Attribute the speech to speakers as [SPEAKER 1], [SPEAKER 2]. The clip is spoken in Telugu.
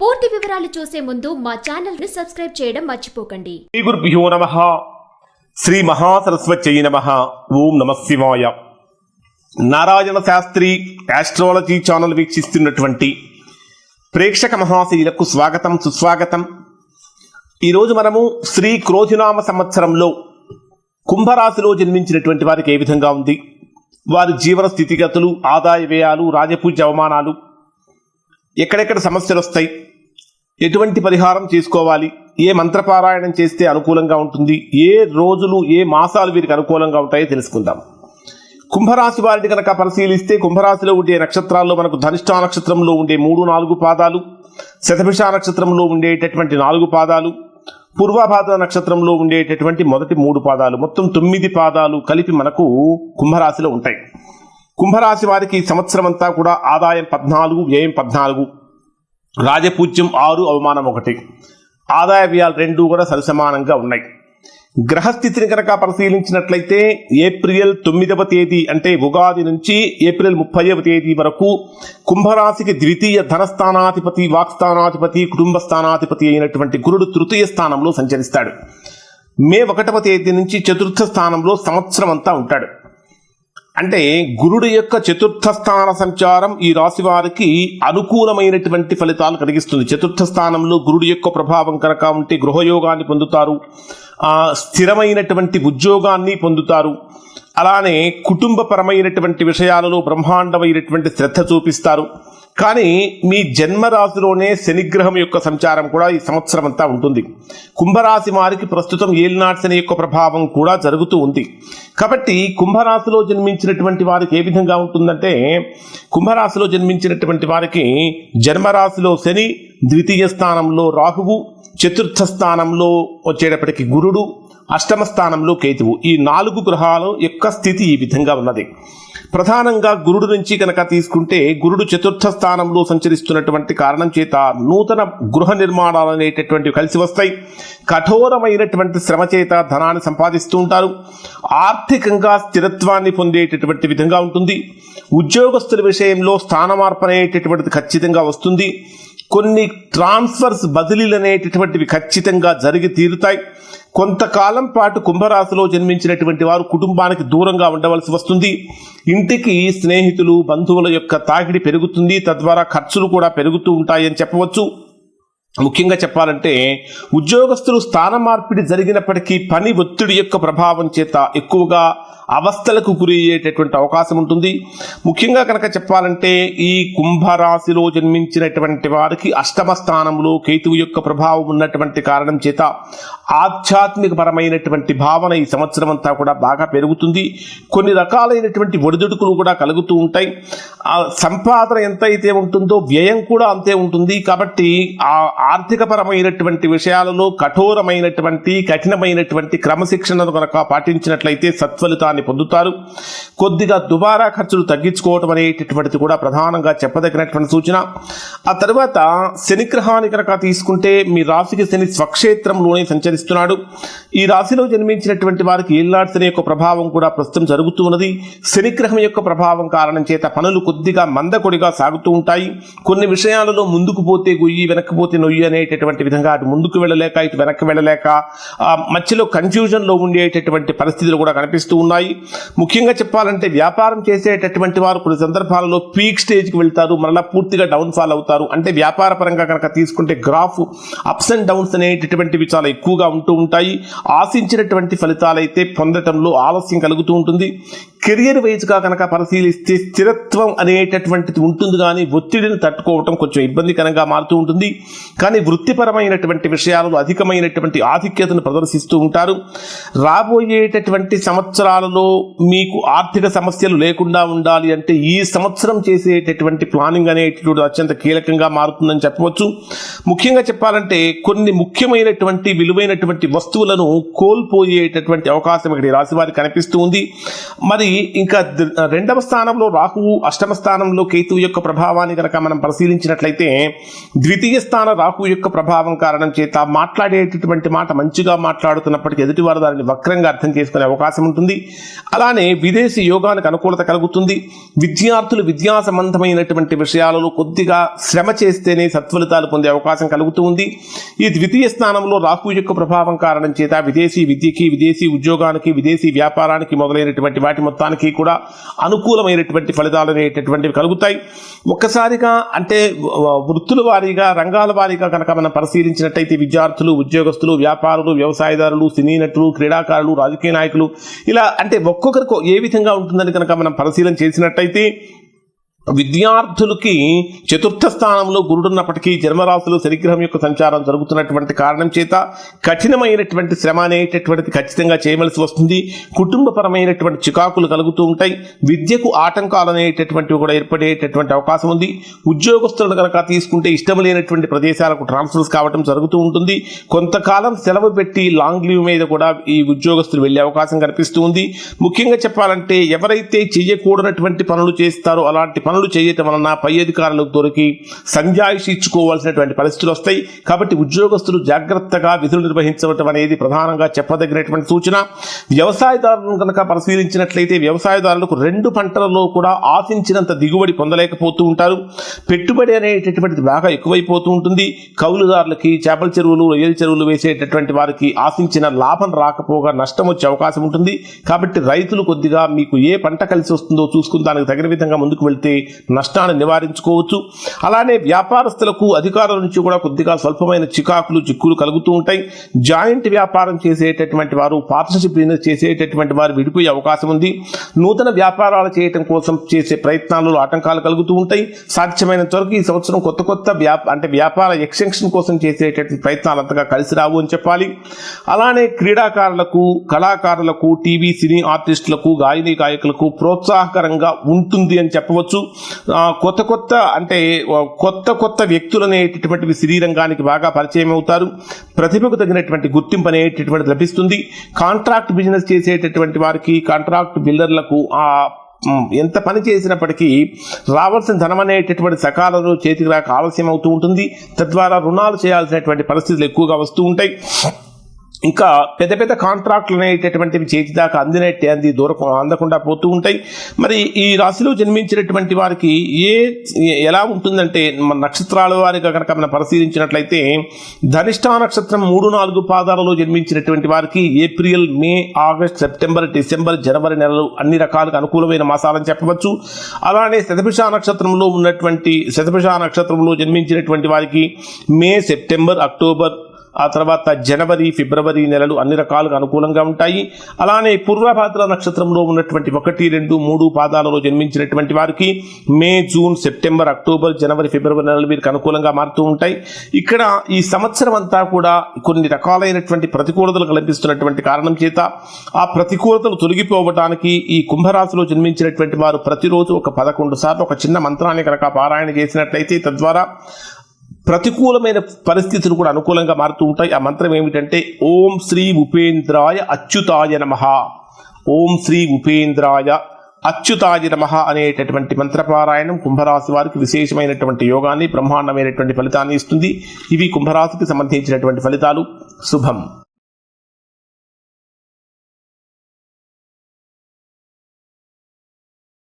[SPEAKER 1] పూర్తి వివరాలు చూసే ముందు మా ఛానల్ని సబ్స్క్రైబ్ చేయడం మర్చిపోకండి.
[SPEAKER 2] శ్రీ గురుభ్యో నమ. శ్రీ మహాసరస్వత్యై నమ. ఓం నమ శివాయ. నారాయణ శాస్త్రి ఆస్ట్రాలజీ ఛానల్ వీక్షిస్తున్నటువంటి ప్రేక్షక మహాశయులకు స్వాగతం సుస్వాగతం. ఈరోజు మనము శ్రీ క్రోధినామ సంవత్సరంలో కుంభరాశిలో జన్మించినటువంటి వారికి ఏ విధంగా ఉంది? వారి జీవన స్థితిగతులు ఆదాయ వ్యయాలు రాజపూజ్య అవమానాలు ఎక్కడెక్కడ సమస్యలు వస్తాయి? ఎటువంటి పరిహారం చేసుకోవాలి? ఏ మంత్రపారాయణం చేస్తే అనుకూలంగా ఉంటుంది? ఏ రోజులు ఏ మాసాలు వీరికి అనుకూలంగా ఉంటాయో తెలుసుకుందాం. కుంభరాశి వారిని కనుక పరిశీలిస్తే కుంభరాశిలో ఉండే నక్షత్రాల్లో మనకు ధనిష్టా నక్షత్రంలో ఉండే మూడు నాలుగు పాదాలు శతభిష నక్షత్రంలో ఉండేటటువంటి నాలుగు పాదాలు పూర్వభాద్ర నక్షత్రంలో ఉండేటటువంటి మొదటి మూడు పాదాలు మొత్తం తొమ్మిది పాదాలు కలిపి మనకు కుంభరాశిలో ఉంటాయి. కుంభరాశి వారికి సంవత్సరం అంతా కూడా ఆదాయం పద్నాలుగు వ్యయం పద్నాలుగు రాజపూజ్యం ఆరు అవమానం ఒకటి. ఆదాయ వ్యయాలు రెండు కూడా సరిసమానంగా ఉన్నాయి. గ్రహస్థితిని కనుక పరిశీలించినట్లయితే ఏప్రిల్ తొమ్మిదవ తేదీ అంటే ఉగాది నుంచి ఏప్రిల్ ముప్పైవ తేదీ వరకు కుంభరాశికి ద్వితీయ ధనస్థానాధిపతి వాక్స్థానాధిపతి కుటుంబ స్థానాధిపతి అయినటువంటి గురుడు తృతీయ స్థానంలో సంచరిస్తాడు. మే ఒకటవ తేదీ నుంచి చతుర్థ స్థానంలో సంవత్సరం అంతా ఉంటాడు. అంటే గురుడు యొక్క చతుర్థ స్థాన సంచారం ఈ రాశి వారికి అనుకూలమైనటువంటి ఫలితాలు కలిగిస్తుంది. చతుర్థ స్థానంలో గురుడు యొక్క ప్రభావం కనుక ఉంటే గృహయోగాన్ని పొందుతారు. ఆ, స్థిరమైనటువంటి ఉద్యోగాన్ని పొందుతారు. అలానే కుటుంబపరమైనటువంటి విషయాలలో బ్రహ్మాండమైనటువంటి శ్రద్ధ చూపిస్తారు. కానీ మీ జన్మరాశిలోనే శనిగ్రహం యొక్క సంచారం కూడా ఈ సంవత్సరం అంతా ఉంటుంది. కుంభరాశి వారికి ప్రస్తుతం ఏలినాటి శని యొక్క ప్రభావం కూడా జరుగుతూ ఉంది. కాబట్టి కుంభరాశిలో జన్మించినటువంటి వారికి ఏ విధంగా ఉంటుందంటే కుంభరాశిలో జన్మించినటువంటి వారికి జన్మరాశిలో శని ద్వితీయ స్థానంలో రాహువు చతుర్థ స్థానంలో వచ్చేటప్పటికి గురుడు అష్టమ స్థానంలో కేతువు. ఈ నాలుగు గ్రహాల యొక్క స్థితి ఈ విధంగా ఉన్నది. ప్రధానంగా గురుడు నుంచి కనుక తీసుకుంటే గురుడు చతుర్థ స్థానంలో సంచరిస్తున్నటువంటి కారణం చేత నూతన గృహ నిర్మాణాలు అనేటటువంటివి కలిసి వస్తాయి. కఠోరమైనటువంటి శ్రమ చేత ధనాన్ని సంపాదిస్తూ ఉంటారు. ఆర్థికంగా స్థిరత్వాన్ని పొందేటటువంటి విధంగా ఉంటుంది. ఉద్యోగస్తుల విషయంలో స్థానమార్పు అనేటటువంటిది ఖచ్చితంగా వస్తుంది. కొన్ని ట్రాన్స్ఫర్స్ బదిలీలు అనేటటువంటివి ఖచ్చితంగా జరిగి తీరుతాయి. కొంతకాలం పాటు కుంభరాశిలో జన్మించినటువంటి వారు కుటుంబానికి దూరంగా ఉండవలసి వస్తుంది. ఇంటికి స్నేహితులు బంధువుల యొక్క తాకిడి పెరుగుతుంది. తద్వారా ఖర్చులు కూడా పెరుగుతూ ఉంటాయని చెప్పవచ్చు. ముఖ్యంగా చెప్పాలంటే ఉద్యోగస్తులు స్థాన మార్పిడి జరిగినప్పటికీ పని ఒత్తిడి యొక్క ప్రభావం చేత ఎక్కువగా అవస్థలకు గురి అయ్యేటటువంటి అవకాశం ఉంటుంది. ముఖ్యంగా కనుక చెప్పాలంటే ఈ కుంభరాశిలో జన్మించినటువంటి వారికి అష్టమ స్థానంలో కేతువు యొక్క ప్రభావం ఉన్నటువంటి కారణం చేత ఆధ్యాత్మికపరమైనటువంటి భావన ఈ సంవత్సరం అంతా కూడా బాగా పెరుగుతుంది. కొన్ని రకాలైనటువంటి ఒడిదుడుకులు కూడా కలుగుతూ ఉంటాయి. ఆ సంపాదన ఎంత అయితే ఉంటుందో వ్యయం కూడా అంతే ఉంటుంది. కాబట్టి ఆ ఆర్థికపరమైనటువంటి విషయాలలో కఠోరమైనటువంటి కఠినమైనటువంటి క్రమశిక్షణను కనుక పాటించినట్లయితే సత్ఫలితాన్ని పొందుతారు. కొద్దిగా దుబారా ఖర్చులు తగ్గించుకోవటం అనేటటువంటిది కూడా ప్రధానంగా చెప్పదగినటువంటి సూచన. ఆ తర్వాత శనిగ్రహాన్ని కనుక తీసుకుంటే మీ రాశికి శని స్వక్షేత్రంలోనే సంచరిస్తున్నాడు. ఈ రాశిలో జన్మించినటువంటి వారికి ఏళ్ళనాటి శని యొక్క ప్రభావం కూడా ప్రస్తుతం జరుగుతూ ఉన్నది. శనిగ్రహం యొక్క ప్రభావం కారణం చేత పనులు కొద్దిగా మందకొడిగా సాగుతూ ఉంటాయి. కొన్ని విషయాలలో ముందుకు పోతే గొయ్యి వెనక్కిపోతే నొయ్యి అనేటటువంటి విధంగా అటు ముందుకు వెళ్ళలేక ఇటు వెనక్కి వెళ్ళలేక మధ్యలో కన్ఫ్యూజన్లో ఉండేటటువంటి పరిస్థితులు కూడా కనిపిస్తూ ఉన్నాయి. ముఖ్యంగా చెప్పాలంటే వ్యాపారం చేసేటటువంటి వారు కొన్ని సందర్భాలలో పీక్ స్టేజ్కి వెళ్తారు మరలా పూర్తిగా డౌన్ ఫాల్ అవుతారు. అంటే వ్యాపార పరంగా కనుక తీసుకుంటే గ్రాఫ్ అప్స్ అండ్ డౌన్స్ అనేటటువంటివి చాలా ఎక్కువగా ఉంటూ ఉంటాయి. ఆశించినటువంటి ఫలితాలు అయితే పొందటంలో ఆలస్యం కలుగుతూ ఉంటుంది. కెరియర్ వైజ్గా కనుక పరిశీలిస్తే స్థిరత్వం అనేటటువంటిది ఉంటుంది కానీ ఒత్తిడిని తట్టుకోవటం కొంచెం ఇబ్బందికరంగా మారుతూ ఉంటుంది. కానీ వృత్తిపరమైనటువంటి విషయాలలో అధికమైనటువంటి ఆధిక్యతను ప్రదర్శిస్తూ ఉంటారు. రాబోయేటటువంటి సంవత్సరాలలో మీకు ఆర్థిక సమస్యలు లేకుండా ఉండాలి అంటే ఈ సంవత్సరం చేసేటటువంటి ప్లానింగ్ అనేటటువంటి అత్యంత కీలకంగా మారుతుందని చెప్పవచ్చు. ముఖ్యంగా చెప్పాలంటే కొన్ని ముఖ్యమైనటువంటి విలువైనటువంటి వస్తువులను కోల్పోయేటటువంటి అవకాశం ఇక్కడ రాశివారి రాశి వారికి కనిపిస్తూ ఉంది. మరి ఇంకా రెండవ స్థానంలో రాహువు అష్టమ స్థానంలో కేతువు యొక్క ప్రభావాన్ని కనుక మనం పరిశీలించినట్లయితే ద్వితీయ స్థాన రాహు యొక్క ప్రభావం కారణం చేత మాట్లాడేటటువంటి మాట మంచిగా మాట్లాడుతున్నప్పటికీ ఎదుటివారు దానిని వక్రంగా అర్థం చేసుకునే అవకాశం ఉంటుంది. అలానే విదేశీ యోగానికి అనుకూలత కలుగుతుంది. విద్యార్థులు విద్యా సంబంధమైనటువంటి విషయాలలో కొద్దిగా శ్రమ చేస్తేనే సత్ఫలితాలు పొందే అవకాశం కలుగుతూ ఉంది. ఈ ద్వితీయ స్థానంలో రాహు యొక్క ప్రభావం కారణం చేత విదేశీ విద్యకి విదేశీ ఉద్యోగానికి విదేశీ వ్యాపారానికి మొదలైనటువంటి వాటి మొత్తానికి కూడా అనుకూలమైనటువంటి ఫలితాలు అనేటటువంటివి కలుగుతాయి. ఒక్కసారిగా అంటే వృత్తుల వారీగా రంగాల వారీగా కనుక మనం పరిశీలించినట్టయితే విద్యార్థులు ఉద్యోగస్తులు వ్యాపారులు వ్యవసాయదారులు సినీ నటులు క్రీడాకారులు రాజకీయ నాయకులు ఇలా అంటే ఒక్కొక్కరికి ఏ విధంగా ఉంటుందని కనుక మనం పరిశీలన చేసినట్టయితే విద్యార్థులకి చతుర్థ స్థానంలో గురుడున్నప్పటికీ జన్మరాశులు శనిగ్రహం యొక్క సంచారం జరుగుతున్నటువంటి కారణం చేత కఠినమైనటువంటి శ్రమ అనేటటువంటిది ఖచ్చితంగా చేయవలసి వస్తుంది. కుటుంబపరమైనటువంటి చికాకులు కలుగుతూ ఉంటాయి. విద్యకు ఆటంకాలు అనేటటువంటివి కూడా ఏర్పడేటటువంటి అవకాశం ఉంది. ఉద్యోగస్తులను కనుక తీసుకుంటే ఇష్టం లేనటువంటి ప్రదేశాలకు ట్రాన్స్ఫర్స్ కావడం జరుగుతూ ఉంటుంది. కొంతకాలం సెలవు పెట్టి లాంగ్ లీవ్ మీద కూడా ఈ ఉద్యోగస్తులు వెళ్ళే అవకాశం కనిపిస్తూ ఉంది. ముఖ్యంగా చెప్పాలంటే ఎవరైతే చేయకూడనటువంటి పనులు చేస్తారో అలాంటి పనులు చేయటం వలన పై అధికారులకు దొరికి సంజాయిషి ఇచ్చుకోవాల్సినటువంటి పరిస్థితులు వస్తాయి. కాబట్టి ఉద్యోగస్తులు జాగ్రత్తగా విధులు నిర్వహించవటం అనేది ప్రధానంగా చెప్పదగినటువంటి సూచన. వ్యవసాయదారులను కనుక పరిశీలించినట్లయితే వ్యవసాయదారులకు రెండు పంటలలో కూడా ఆశించినంత దిగుబడి పొందలేకపోతూ ఉంటారు. పెట్టుబడి అనేటటువంటిది బాగా ఎక్కువైపోతూ ఉంటుంది. కౌలుదారులకి చేపల చెరువులు రొయ్యల చెరువులు వేసేటటువంటి వారికి ఆశించిన లాభం రాకపోగా నష్టం వచ్చే అవకాశం ఉంటుంది. కాబట్టి రైతులు కొద్దిగా మీకు ఏ పంట కలిసి వస్తుందో చూసుకుని దానికి తగిన విధంగా ముందుకు వెళ్తే నష్టాన్ని నివారించుకోవచ్చు. అలానే వ్యాపారస్తులకు అధికారుల నుంచి కూడా కొద్దిగా స్వల్పమైన చికాకులు చిక్కులు కలుగుతూ ఉంటాయి. జాయింట్ వ్యాపారం చేసేటటువంటి వారు పార్ట్నర్షిప్ బిజినెస్ చేసేటటువంటి వారు విడిపోయే అవకాశం ఉంది. నూతన వ్యాపారాలు చేయటం కోసం చేసే ప్రయత్నాలలో ఆటంకాలు కలుగుతూ ఉంటాయి. సాధ్యమైనంత వరకు ఈ సంవత్సరం కొత్త కొత్త వ్యాప అంటే వ్యాపార ఎక్స్టెన్షన్ కోసం చేసేటటువంటి ప్రయత్నాలు అంతగా కలిసి రావు అని చెప్పాలి. అలానే క్రీడాకారులకు కళాకారులకు టీవీ సినీ ఆర్టిస్టులకు గాయని గాయకులకు ప్రోత్సాహకరంగా ఉంటుంది అని చెప్పవచ్చు. కొత్త కొత్త అంటే కొత్త కొత్త వ్యక్తులు అనేటటువంటివి శ్రీరంగానికి బాగా పరిచయం అవుతారు. ప్రతిభకు తగినటువంటి గుర్తింపు అనేటటువంటిది లభిస్తుంది. కాంట్రాక్ట్ బిజినెస్ చేసేటటువంటి వారికి కాంట్రాక్ట్ బిల్డర్లకు ఆ ఎంత పని చేసినప్పటికీ రావాల్సిన ధనం అనేటటువంటి సకాలంలో చేతికి రాక ఆలస్యం అవుతూ ఉంటుంది. తద్వారా రుణాలు చేయాల్సినటువంటి పరిస్థితులు ఎక్కువగా వస్తూ ఉంటాయి. ఇంకా పెద్ద పెద్ద కాంట్రాక్ట్లు అనేటటువంటివి చేతి దాకా అందినట్టే అంది దూరం అందకుండా పోతూ ఉంటాయి. మరి ఈ రాశిలో జన్మించినటువంటి వారికి ఏ ఎలా ఉంటుందంటే మన నక్షత్రాల వారిగా కనుక మనం పరిశీలించినట్లయితే ధనిష్టా నక్షత్రం మూడు నాలుగు పాదాలలో జన్మించినటువంటి వారికి April May August September December జనవరి నెలలు అన్ని రకాలుగా అనుకూలమైన మాసాలని చెప్పవచ్చు. అలానే శతభిష నక్షత్రంలో ఉన్నటువంటి శతభిష నక్షత్రంలో జన్మించినటువంటి వారికి మే సెప్టెంబర్ అక్టోబర్ ఆ తర్వాత జనవరి ఫిబ్రవరి నెలలు అన్ని రకాలుగా అనుకూలంగా ఉంటాయి. అలానే పూర్వభాద్ర నక్షత్రంలో ఉన్నటువంటి ఒకటి రెండు మూడు పాదాలలో జన్మించినటువంటి వారికి మే జూన్ సెప్టెంబర్ అక్టోబర్ జనవరి ఫిబ్రవరి నెలలు వీరికి అనుకూలంగా మారుతూ ఉంటాయి. ఇక్కడ ఈ సంవత్సరం అంతా కూడా కొన్ని రకాలైనటువంటి ప్రతికూలతలు కల్పిస్తున్నటువంటి కారణం చేత ఆ ప్రతికూలతలు తొలగిపోవడానికి ఈ కుంభరాశిలో జన్మించినటువంటి వారు ప్రతిరోజు ఒక పదకొండు సార్లు ఒక చిన్న మంత్రాన్ని కనుక పారాయణ చేసినట్లయితే తద్వారా ప్రతికూలమైన పరిస్థితులు కూడా అనుకూలంగా మారుతూ ఉంటాయి. ఆ మంత్రం ఏమిటంటే ఓం శ్రీ ఉపేంద్రాయ అచ్యుతాయ నమ. ఓం శ్రీ ఉపేంద్రాయ అచ్యుతాయ నమ అనేటటువంటి మంత్రపారాయణం కుంభరాశి వారికి విశేషమైనటువంటి యోగాన్ని బ్రహ్మాండమైనటువంటి ఫలితాన్ని ఇస్తుంది. ఇవి కుంభరాశికి సంబంధించినటువంటి ఫలితాలు. శుభం.